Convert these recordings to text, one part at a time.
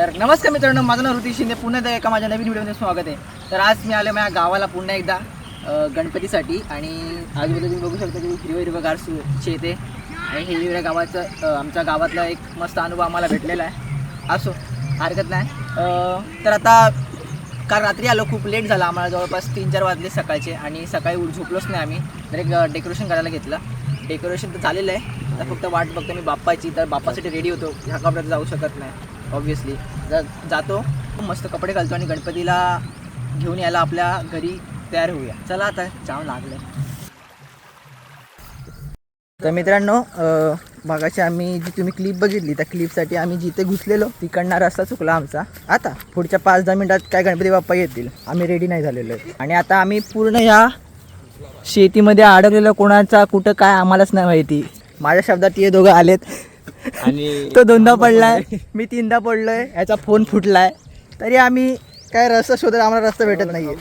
तर नमस्कार मित्रांनो माझं नाव ऋतिक शिंदे पुन्हा एकदा एका माझ्या नवीन व्हिडिओमध्ये स्वागत आहे. तर आज मी आलो माझ्या गावाला पुन्हा एकदा गणपतीसाठी आणि आजूबाजूला तुम्ही बघू शकता की हिरवं गार सु शेत आणि हे हिरव्या गावाचं आमच्या गावातला एक मस्त अनुभव आम्हाला भेटलेला आहे. असो हरकत नाही. तर आता काल रात्री आलो खूप लेट झाला. आम्हाला जवळपास तीन चार वाजले सकाळचे आणि सकाळी उठ झोपलोच नाही आम्ही. तर एक डेकोरेशन करायला घेतलं. डेकोरेशन तर झालेलं आहे. आता फक्त वाट बघतो मी बाप्पाची. तर बाप्पासाठी रेडी होतो. ह्या कपड्यात जाऊ शकत नाही. ऑब्विसली जातो मस्त कपडे घालतो आणि गणपतीला घेऊन यायला आपल्या घरी तयार होऊया. चला आता जाम लागलं तर मित्रांनो मागाशी आम्ही जी तुम्ही क्लिप बघितली त्या क्लिपसाठी आम्ही जिथे घुसलेलो तिकडनं रस्ता चुकला आमचा. आता पुढच्या पाच दहा मिनिटात काय गणपती बाप्पा येतील? आम्ही रेडी नाही झालेलो आहे. आणि आता आम्ही पूर्ण ह्या शेतीमध्ये अडकलेलं. कोणाचा कुठं काय आम्हालाच नाही माहिती. माझ्या शब्दात ते दोघं आलेत. आणि तो दोनदा पडलाय. मी तीनदा पडलोय. याचा फोन फुटलाय. तरी आम्ही काय रस्ता शोधत आम्हाला रस्ता भेटत नाहीये.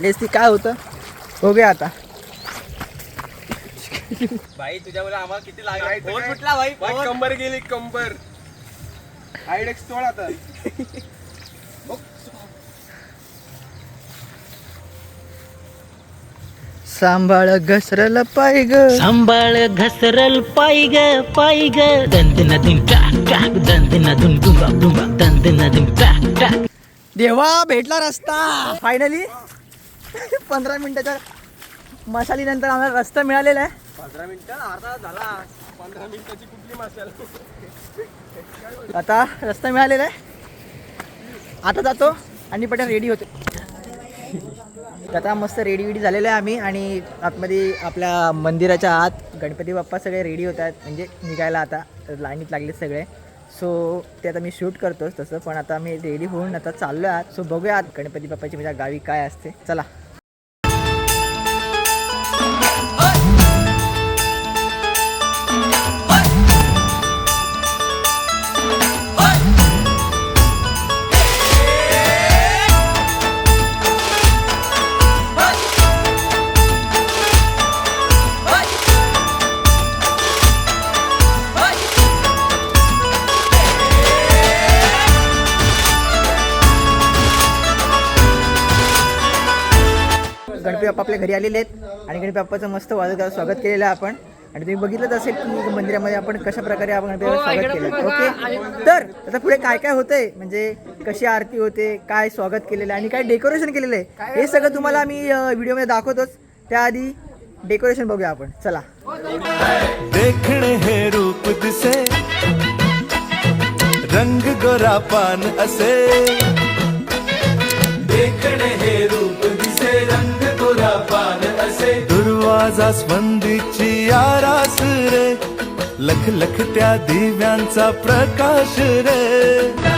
लेस ती काय होतं? बघूया आता. भाई तुझ्यामुळे आम्हाला किती लागला? फोन? फुटला भाई फोन. कंबर गेली कंबर. आयडेक्स तोड आता. सांभाळ घसरल पाय ग. सांभाळ घसरल पाय ग पाय ग. दंदनादून टाक टाक दंदनादून डुंबा डुंबा. दंदनादून टाक टाक. देवा भेटला रस्ता. फायनली पंधरा मिनिटाच्या मशालीनंतर आम्हाला रस्ता मिळालेला आहे. पंधरा मिनिटं? अर्धा झाला. पंधरा मिनिटाची कुठली मसाला आता रस्ता मिळालेला आहे. आता जातो आणि पटकन रेडी होतो. आता मस्त रेडी विडी झालेलं आहे आम्ही आणि आतमध्ये आपल्या मंदिराच्या आत गणपती बाप्पा सगळे रेडी होत आहेत. म्हणजे निघायला आता लाईनीत लागले सगळे. सो ते आता मी शूट करतोच तसं पण आता मी रेडी होऊन आता चाललो आहात सो बघूया गणपती बाप्पाची माझ्या गावी काय असते. चला. गणपती बाप्पा आपल्या घरी आलेले आहेत. आणि गणपती बाप्पाचं मस्त वाजत स्वागत केलेलं आहे आपण. आणि तुम्ही बघितलंच असेल की मंदिरामध्ये आपण कशा प्रकारे आपण स्वागत केलं. ओके? तर आता पुढे काय काय होतंय? म्हणजे कशी आरती होते? काय स्वागत केलेलं आहे? आणि काय डेकोरेशन केलेलं आहे? हे सगळं तुम्हाला मी व्हिडिओमध्ये दाखवतोच. त्याआधी डेकोरेशन बघूया आपण. चला. देखणे हे रूप दिसे. रंग गोरा पान असे. देखणे हे रूप दिसे. रंग गोरा पान असे. दुर्वाजा स्पंदीची आरास रे. लख लख त्या दिव्यांचा प्रकाश रे.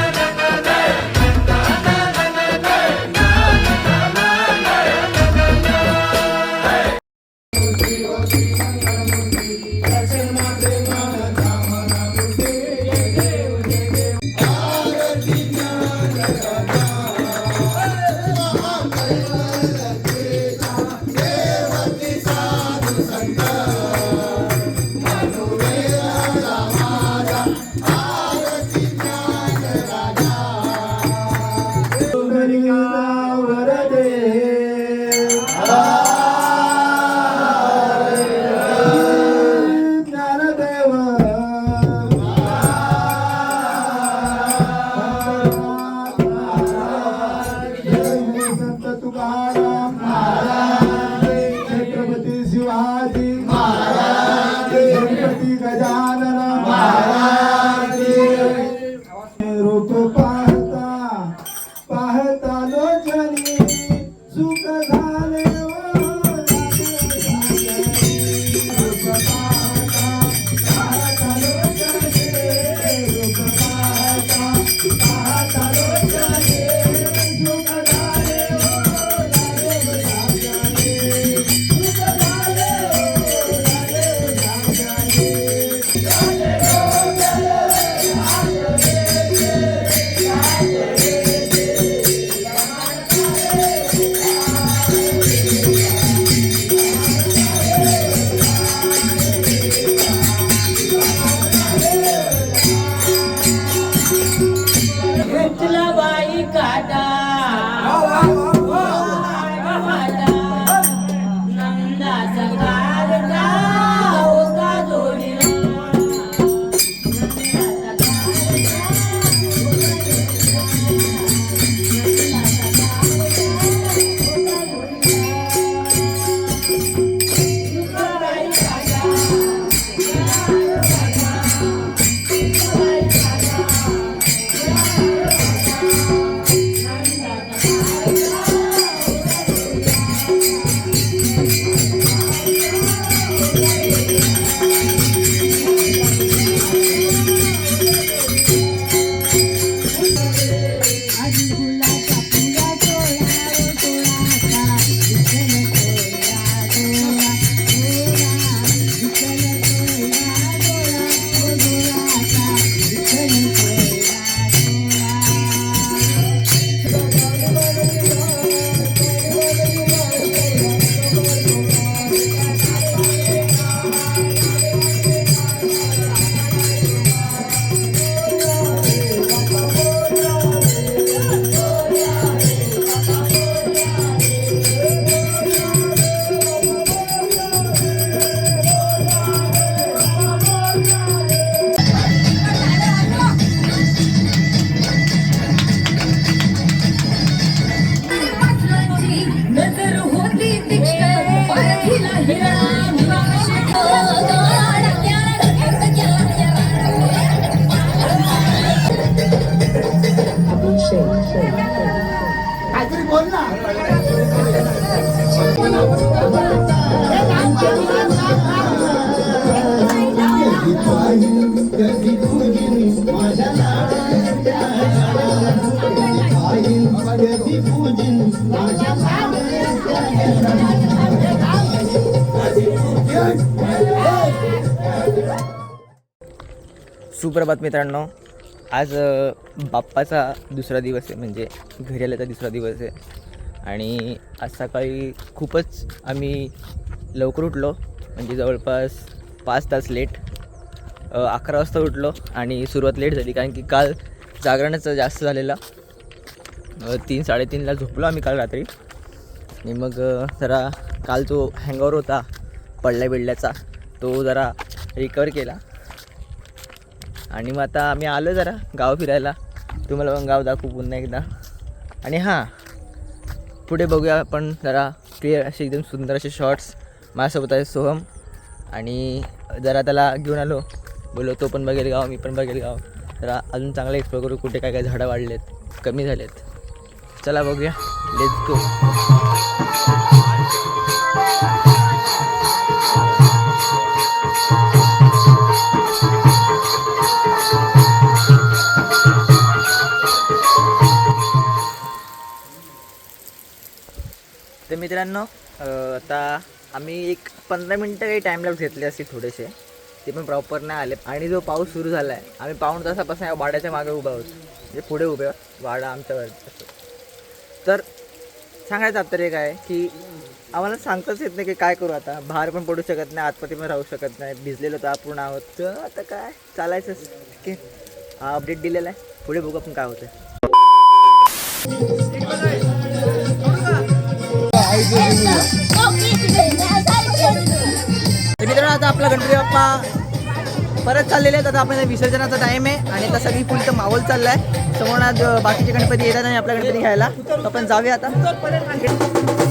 सुप्रभात मित्रांनो आज बाप्पाचा दुसरा दिवस आहे म्हणजे घरी आल्याचा दुसरा दिवस आहे. आणि आज सकाळी खूपच आम्ही लवकर उठलो म्हणजे जवळपास पाच तास लेट अकरा वाजता उठलो आणि सुरुवात लेट झाली. कारण की काल जागरणच जास्त झालेला. तीन साडेतीनला झोपलो आम्ही काल रात्री. आणि मग जरा काल जो हँगओवर होता पडल्या बिडल्याचा तो जरा रिकवर केला. आणि मग आता आम्ही आलो जरा गाव फिरायला. तुम्हाला पण गाव दाखवू पुन्हा एकदा. आणि हां पुढे बघूया आपण जरा क्लिअर असे एकदम सुंदर असे शॉर्ट्स माझ्यासोबत आहे सोहम. आणि जरा त्याला घेऊन आलो. बोललो तो पण बघेल गाव मी पण बघेल गाव. जरा अजून चांगलं एक्सप्लोर करू कुठे काय काय झाडं वाढलेत कमी झालेत. चला बघूया. लेट्स गो तर मित्रांनो आता आम्ही एक पंधरा मिनटं काही टाईमलाच घेतले असते थोडेसे. ते पण प्रॉपर नाही आले. आणि जो पाऊस सुरू झाला आहे आम्ही पाऊण तासापासून या वाड्याच्या मागे उभा आहोत. म्हणजे पुढे उभे वाडा आमच्यावर तर सांगायचं तात्पर्य काय आहे की आम्हाला सांगताच येत नाही की काय करू आता. बाहेर पण पडू शकत नाही आतमध्ये पण राहू शकत नाही. भिजलेलो तर आपण आहोत. तर आता काय? चालायचंच. की हा अपडेट दिलेला आहे. पुढे बघू आपण काय होतं आपला गणपती बाप्पा. परत चाललेले आहेत. आता आपल्याला विसर्जनाचा टाइम आहे. आणि आता सगळी फुल तर माहोल चाललाय. समोर बाकीचे गणपती येतात आणि आपला गणपती घ्यायला. तर आपण जाऊया आता.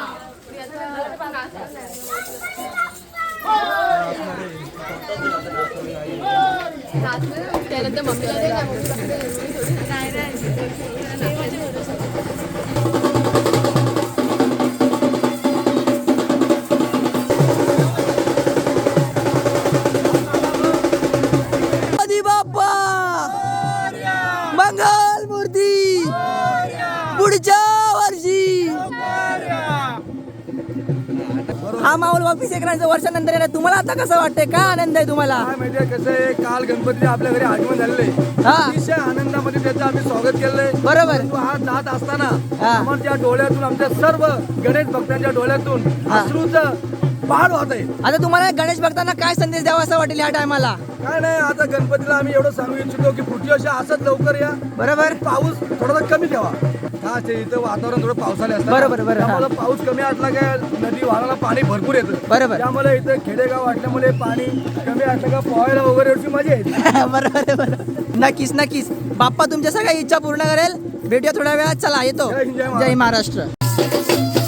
दे ना, मम्मीला दे. हा माहोल वापिस एक वर्षानंतर येणार. तुम्हाला आता कसं वाटतंय? काय आनंद आहे तुम्हाला? काय माहितीये कसं आहे काल गणपती आपल्या घरी आगमन झालेले हा. अतिशय आनंदामध्ये त्याचं आम्ही स्वागत केलंय. बरोबर. परंतु हा जात असताना हा. आम्हाला डोळ्यातून आमच्या सर्व गणेश भक्तांच्या डोळ्यातून हा. अश्रूचं पहाड वाहत आहे. आता तुम्हाला गणेश भक्तांना काय संदेश द्यावा असं वाटेल या टायमाला? काय नाही आता गणपतीला आम्ही एवढं सांगू इच्छितो की पुढच्या वर्षी असंच लवकर या. बरोबर. पाऊस थोडासा कमी ठेवा. हा ते इथं वातावरण थोडं पावसाने असतं. बरोबर, बरोबर, हा. त्यामुळे पाऊस कमी असला काय नदी वाहनाला पाणी भरपूर येतं. बरोबर. त्यामुळे इथं खेडेगाव असल्यामुळे पाणी कमी असलं का पोहायला वगैरे एवढी मजा येते. बरोबर आहे, बरोबर. नक्कीच नक्कीच. बाप्पा तुमच्या सगळ्या इच्छा पूर्ण करेल. भेटूया थोड्या वेळात. चला येतो. जय हिंद, जय महाराष्ट्र. जय महाराष्ट्र.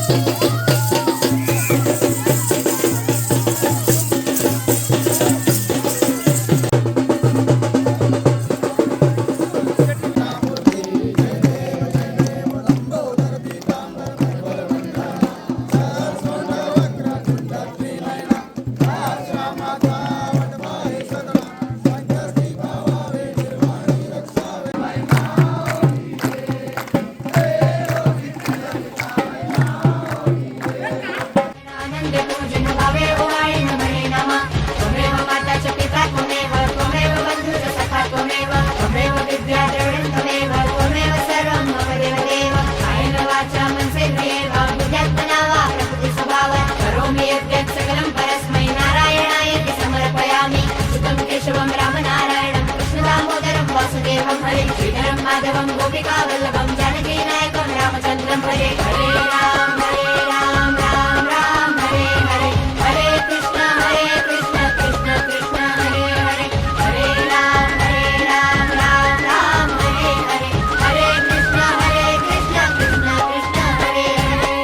माधवं गोपिका वल्लभं जानकी नायकं रामचन्द्रं हरे हरे राम हरे राम राम राम हरे हरे हरे कृष्ण हरे कृष्ण कृष्ण कृष्ण हरे हरे हरे राम हरे राम राम राम हरे हरे हरे कृष्ण हरे कृष्ण कृष्ण कृष्ण हरे हरे।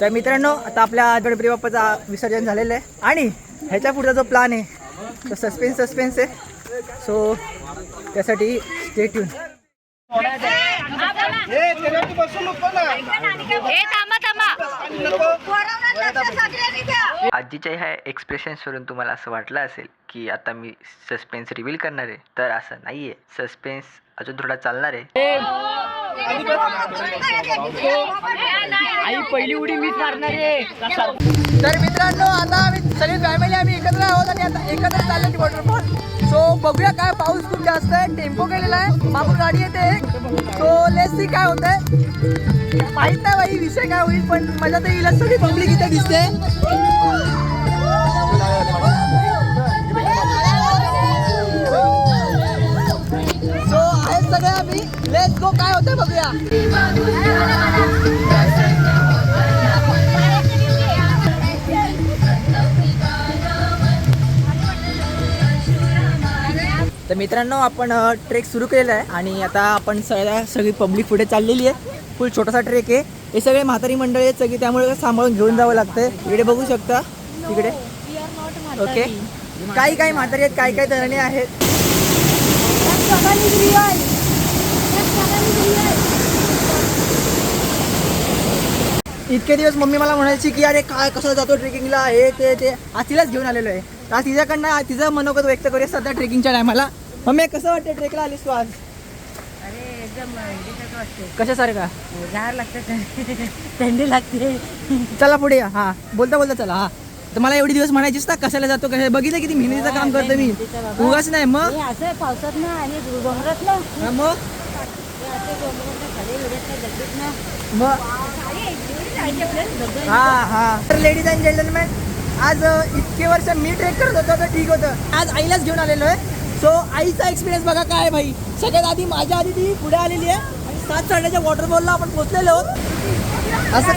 तर मित्रांनो आता आपल्या गणपती बाप्पाचा विसर्जन झालेलं आहे. आणि ह्याच्या पुढचा जो प्लॅन आहे तो सस्पेन्स सस्पेन्स आहे. सो त्यासाठी स्टे ट्यून आजीच्या ह्या एक्सप्रेशन्सवरून तुम्हाला असं वाटलं असेल की आता मी सस्पेन्स रिव्हील करणार आहे? तर असं नाही आहे सस्पेन्स अजून थोडा चालणार आहे. तर मित्रांनो आता आम्ही सगळी फॅमिली आम्ही एकत्र आहोत आणि आता एकत्र चाललो ती वॉटरफॉल सो बघूया काय पाऊस खूप जास्त आहे. टेम्पो केलेला आहे. मागून गाडी येते सो लेसी काय होत आहे माहीत नाही बाई विषय काय होईल पण मजा तर येईल सगळी पब्लिक इथे दिसते. सगळे आम्ही. लेस गो काय होतंय बघूया. तर मित्रांनो आपण ट्रेक सुरू केलेला आहे आणि आता आपण सगळ्या सगळी पब्लिक पुढे चाललेली आहे. फुल छोटासा ट्रेक आहे. हे सगळे म्हातारी मंडळी आहेत सगळी त्यामुळे सांभाळून घेऊन जावं लागतंय. इकडे बघू शकता. तिकडे ओके काही काही म्हातारी आहेत काही काही तरुणी आहेत. इतके दिवस मम्मी मला म्हणायची की अरे काय कसं जातो ट्रेकिंगला? हे ते ते. आज तिलाच घेऊन आलेलो आहे. आज तिच्याकडनं तिचं मनोगत व्यक्त करूया सध्या ट्रेकिंगच्या टायमाला. मम्मी कसं वाटतं ट्रेकला आलीस तू आज? अरे एकदम कशासारखा? गार लागते थंडी लागते. चला पुढे हां. बोलता बोलता चला. हां. तर मला एवढी दिवस म्हणायचीस ना कशाला जातो कशा बघितलं किती मेहनतीचं काम करतो मी. उगाच नाही मग? हे असं पावसात ना आणि डोंगरात ना. हा, मग? हे मग? हा हा. तर लेडीज अँड जेंटलमॅन आज इतके वर्ष मी ट्रेक करत होतो तर ठीक होतं. आज आईलाच घेऊन आलेलो आहे. सो आईचा एक्सपिरियन्स बघा काय भाई. सगळ्यात आधी माझ्या आधी ती पुढे आलेली आहे. आणि सात साड्याच्या वॉटरफॉलला आपण पोहोचलेलो आहोत. असं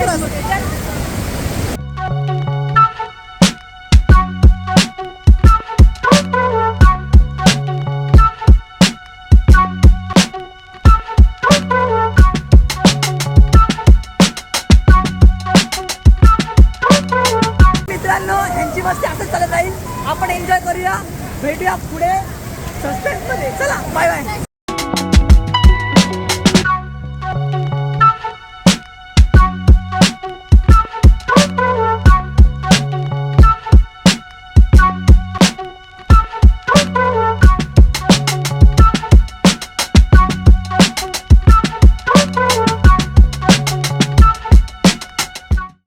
ह्यांची चालत राहील. आपण एन्जॉय करूया. भेटूया पुढे. सस्पेन्समध्ये. चला बाय बाय